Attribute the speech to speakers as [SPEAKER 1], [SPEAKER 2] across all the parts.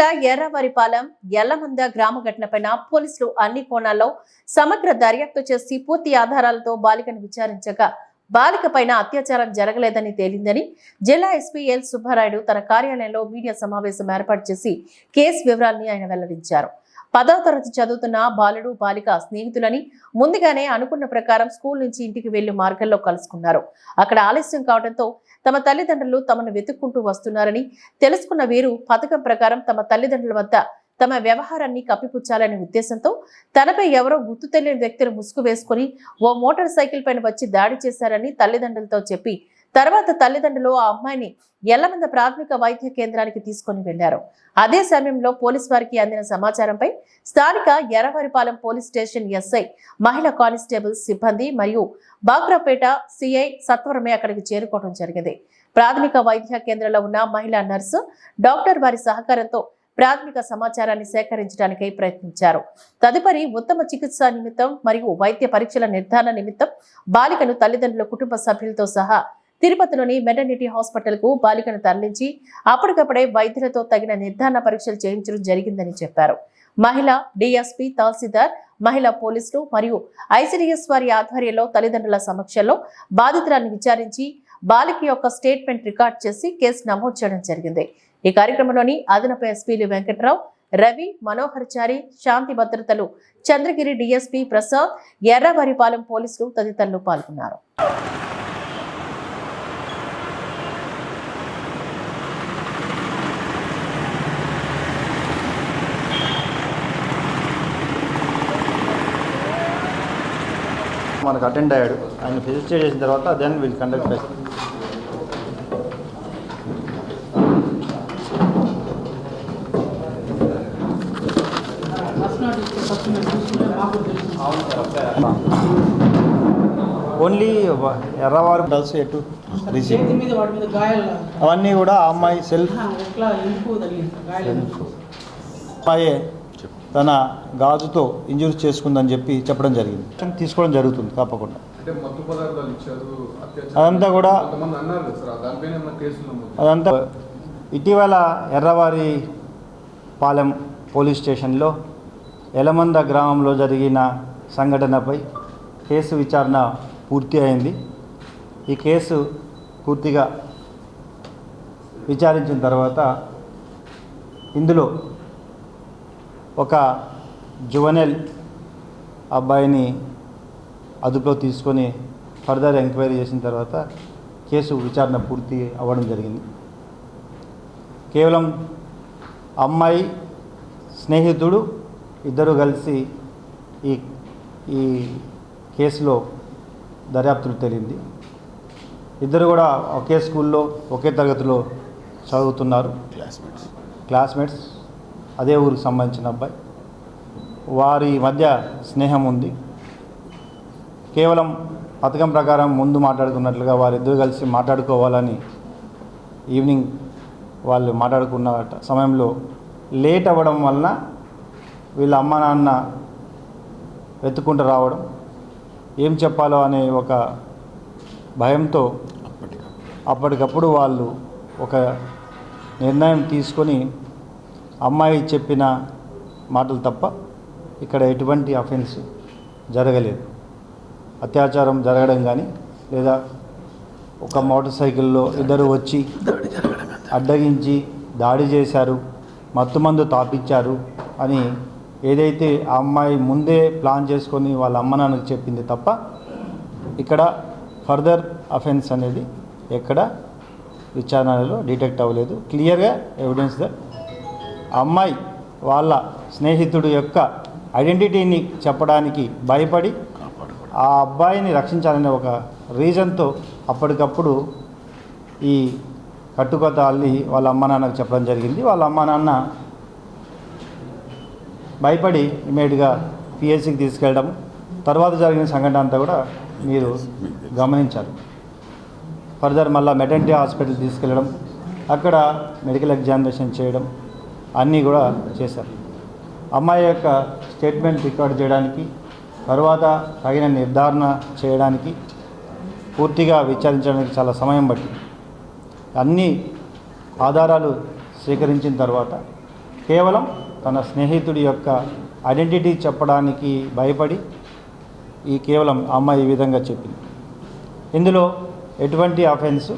[SPEAKER 1] జిల్లా ఎర్రవరిపాలెం ఎల్లమంద గ్రామ ఘటనపై పోలీసులు అన్ని కోణాల్లో సమగ్ర దర్యాప్తు చేసి పూర్తి ఆధారాలతో బాలికను విచారించగా బాలిక పైన అత్యాచారం జరగలేదని తేలిందని జిల్లా ఎస్పీ ఎల్ సుబ్బారాయుడు తన కార్యాలయంలో మీడియా సమావేశం ఏర్పాటు చేసి కేసు వివరాల్ని ఆయన వెల్లడించారు. పదవ తరగతి చదువుతున్న బాలుడు బాలిక స్నేహితులని ముందుగానే అనుకున్న ప్రకారం స్కూల్ నుంచి ఇంటికి వెళ్ళి మార్గంలో కలుసుకున్నారు. అక్కడ ఆలస్యం కావడంతో తమ తల్లిదండ్రులు తమను వెతుక్కుంటూ వస్తున్నారని తెలుసుకున్న వీరు పథకం ప్రకారం తమ తల్లిదండ్రుల వద్ద తమ వ్యవహారాన్ని కప్పిపుచ్చాలనే ఉద్దేశంతో తనపై ఎవరో గుర్తు తెలియని వ్యక్తులు ముసుగు వేసుకుని ఓ మోటార్ సైకిల్ పైన వచ్చి దాడి చేశారని తల్లిదండ్రులతో చెప్పి తర్వాత తల్లిదండ్రులు ఆ అమ్మాయిని ఎల్లమంద ప్రాథమిక వైద్య కేంద్రానికి తీసుకొని వెళ్ళారు అదే సమయంలో పోలీస్ వారికి అందిన సమాచారంపై స్థానిక ఎర్రవరిపాలెం పోలీస్ స్టేషన్ ఎస్ఐ మహిళా కానిస్టేబుల్ సిబ్బంది మరియు బాగ్రాపేట సిఐ సత్వరమే అక్కడికి చేరుకోవడం జరిగింది. ప్రాథమిక వైద్య కేంద్రంలో ఉన్న మహిళా నర్సు డాక్టర్ వారి సహకారంతో ప్రాథమిక సమాచారాన్ని సేకరించడానికై ప్రయత్నించారు. తదుపరి ఉత్తమ చికిత్స నిమిత్తం మరియు వైద్య పరీక్షల నిర్ధారణ నిమిత్తం బాలికను తల్లిదండ్రుల కుటుంబ సభ్యులతో సహా తిరుపతిలోని మెటర్నిటీ హాస్పిటల్కు బాలికను తరలించి అప్పటికప్పుడే వైద్యులతో తగిన నిర్ధారణ పరీక్షలు చేయించడం జరిగిందని చెప్పారు. మహిళ డిఎస్పీ తహసీల్దార్ మహిళా పోలీసులు మరియు ఐసిడిఎస్ వారి ఆధ్వర్యంలో తల్లిదండ్రుల సమక్షంలో బాధితులను విచారించి బాలిక యొక్క స్టేట్మెంట్ రికార్డ్ చేసి కేసు నమోదు చేయడం జరిగింది. ఈ కార్యక్రమంలోని అదనపు ఎస్పీలు వెంకట్రావు రవి మనోహర్ చారి శాంతి భద్రతలు చంద్రగిరి డిఎస్పీ ప్రసాద్ ఎర్రవరిపాలెం పోలీసులు తదితరులు పాల్గొన్నారు.
[SPEAKER 2] మనకు అటెండ్ అయ్యాడు. ఆయన ఫిజిస్టేట్ చేసిన తర్వాత దెన్ విల్ కండక్ట్ ఓన్లీ ఎర్రవారు డల్స్ ఎటు రిసీవ్ అవన్నీ కూడా అమ్మాయి సెల్ఫ్
[SPEAKER 3] ఎట్లా
[SPEAKER 2] తన గాజుతో ఇంజూరీ చేసుకుందని చెప్పి చెప్పడం జరిగింది. తీసుకోవడం జరుగుతుంది తప్పకుండా. అదంతా కూడా అదంతా ఇటీవల ఎర్రవారి పాలెం పోలీస్ స్టేషన్లో ఎలమంద గ్రామంలో జరిగిన సంఘటనపై కేసు విచారణ పూర్తి అయింది. ఈ కేసు పూర్తిగా విచారించిన తర్వాత ఇందులో ఒక జువనెల్ అబ్బాయిని అదుపులో తీసుకొని ఫర్దర్ ఎంక్వైరీ చేసిన తర్వాత కేసు విచారణ పూర్తి అవ్వడం జరిగింది. కేవలం అమ్మాయి స్నేహితుడు ఇద్దరు కలిసి ఈ ఈ కేసులో దర్యాప్తులు తేలింది. ఇద్దరు కూడా ఒకే స్కూల్లో ఒకే తరగతిలో చదువుతున్నారు. క్లాస్మేట్స్ క్లాస్మేట్స్ అదే ఊరికి సంబంధించిన అబ్బాయి. వారి మధ్య స్నేహం ఉంది. కేవలం పథకం ప్రకారం ముందు మాట్లాడుకున్నట్లుగా వారిద్దరు కలిసి మాట్లాడుకోవాలని ఈవినింగ్ వాళ్ళు మాట్లాడుకున్న సమయంలో లేట్ అవ్వడం వలన వీళ్ళ అమ్మ నాన్న వెతుక్కుంటూ రావడం. ఏం చెప్పాలో అనే ఒక భయంతో అప్పటికప్పుడు వాళ్ళు ఒక నిర్ణయం తీసుకొని అమ్మాయి చెప్పిన మాటలు తప్ప ఇక్కడ ఎటువంటి అఫెన్స్ జరగలేదు. అత్యాచారం జరగడం కానీ లేదా ఒక మోటార్ సైకిల్లో ఇద్దరు వచ్చి అడ్డగించి దాడి చేశారు మత్తుమందు తాపించారు అని ఏదైతే ఆ అమ్మాయి ముందే ప్లాన్ చేసుకొని వాళ్ళ అమ్మ నాన్నకు చెప్పింది తప్ప ఇక్కడ ఫర్దర్ అఫెన్స్ అనేది ఎక్కడ విచారణలో డిటెక్ట్ అవ్వలేదు. క్లియర్గా ఎవిడెన్స్ దట్ అమ్మాయి వాళ్ళ స్నేహితుడు యొక్క ఐడెంటిటీని చెప్పడానికి భయపడి ఆ అబ్బాయిని రక్షించాలనే ఒక రీజన్తో అప్పటికప్పుడు ఈ కట్టుకథ అల్లి వాళ్ళ అమ్మ నాన్నకు చెప్పడం జరిగింది. వాళ్ళ అమ్మ నాన్న భయపడి ఇమీడియట్గా పిహెచ్సికి తీసుకెళ్ళడం తర్వాత జరిగిన సంఘటన అంతా కూడా మీరు గమనించారు ఫర్దర్ మళ్ళీ మెటర్నిటీ హాస్పిటల్ తీసుకెళ్ళడం అక్కడ మెడికల్ ఎగ్జామినేషన్ చేయడం అన్నీ కూడా చేశారు. అమ్మాయి యొక్క స్టేట్మెంట్ రికార్డ్ చేయడానికి తర్వాత తగిన నిర్ధారణ చేయడానికి పూర్తిగా విచారించడానికి చాలా సమయం పట్టింది. అన్ని ఆధారాలు స్వీకరించిన తర్వాత కేవలం తన స్నేహితుడి యొక్క ఐడెంటిటీ చెప్పడానికి భయపడి ఈ కేవలం అమ్మాయి ఈ విధంగా చెప్పింది. ఇందులో ఎటువంటి అఫెన్స్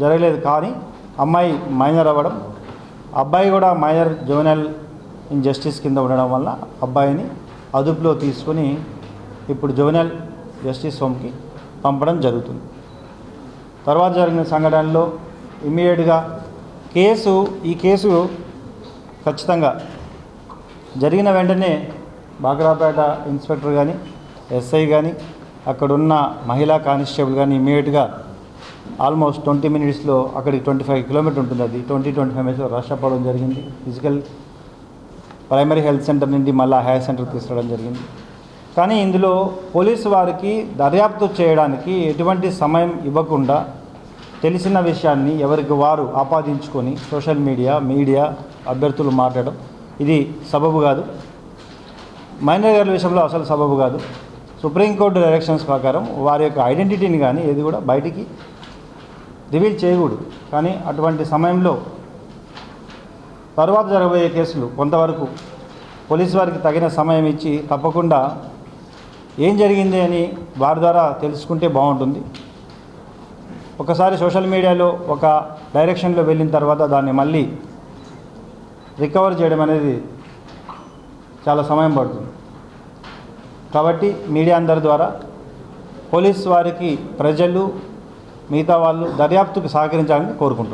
[SPEAKER 2] జరగలేదు కానీ అమ్మాయి మైనర్ అవ్వడం అబ్బాయి కూడా మైనర్ జోనల్ ఇన్జస్టిస్ కింద ఉండడం వల్ల అబ్బాయిని అదుపులో తీసుకొని ఇప్పుడు జోనల్ జస్టిస్ హోమ్కి పంపడం జరుగుతుంది. తర్వాత జరిగిన సంఘటనలో ఇమ్మీడియట్గా కేసు ఈ కేసు ఖచ్చితంగా జరిగిన వెంటనే బాగ్రాపేట ఇన్స్పెక్టర్ కానీ ఎస్ఐ కానీ అక్కడున్న మహిళా కానిస్టేబుల్ కానీ ఇమ్మీడియట్గా ఆల్మోస్ట్ ట్వంటీ మినిట్స్లో అక్కడికి ట్వంటీ ఫైవ్ కిలోమీటర్ ఉంటుంది అది. ట్వంటీ ట్వంటీ ఫైవ్ మినిట్స్లో రష్ అవ్వడం జరిగింది. ఫిజికల్ ప్రైమరీ హెల్త్ సెంటర్ నుండి మళ్ళీ హైర్ సెంటర్ తీసుకురావడం జరిగింది. కానీ ఇందులో పోలీసు వారికి దర్యాప్తు చేయడానికి ఎటువంటి సమయం ఇవ్వకుండా తెలిసిన విషయాన్ని ఎవరికి వారు ఆపాదించుకొని సోషల్ మీడియా మీడియా అభ్యర్థులు మాట్లాడడం ఇది సబబు కాదు. మైనర్ గారి విషయంలో అసలు సబబు కాదు. సుప్రీంకోర్టు డైరెక్షన్స్ ప్రకారం వారి యొక్క ఐడెంటిటీని కానీ ఏది కూడా బయటికి రివీల్ చేయకూడదు. కానీ అటువంటి సమయంలో తర్వాత జరగబోయే కేసులు కొంతవరకు పోలీసు వారికి తగిన సమయం ఇచ్చి తప్పకుండా ఏం జరిగింది అని వారి ద్వారా తెలుసుకుంటే బాగుంటుంది. ఒకసారి సోషల్ మీడియాలో ఒక డైరెక్షన్లో వెళ్ళిన తర్వాత దాన్ని మళ్ళీ రికవర్ చేయడం అనేది చాలా సమయం పడుతుంది. కాబట్టి మీడియా అందరి ద్వారా పోలీస్ వారికి ప్రజలు మిగతా వాళ్ళు దర్యాప్తుకు సహకరించాలని కోరుకుంటున్నాను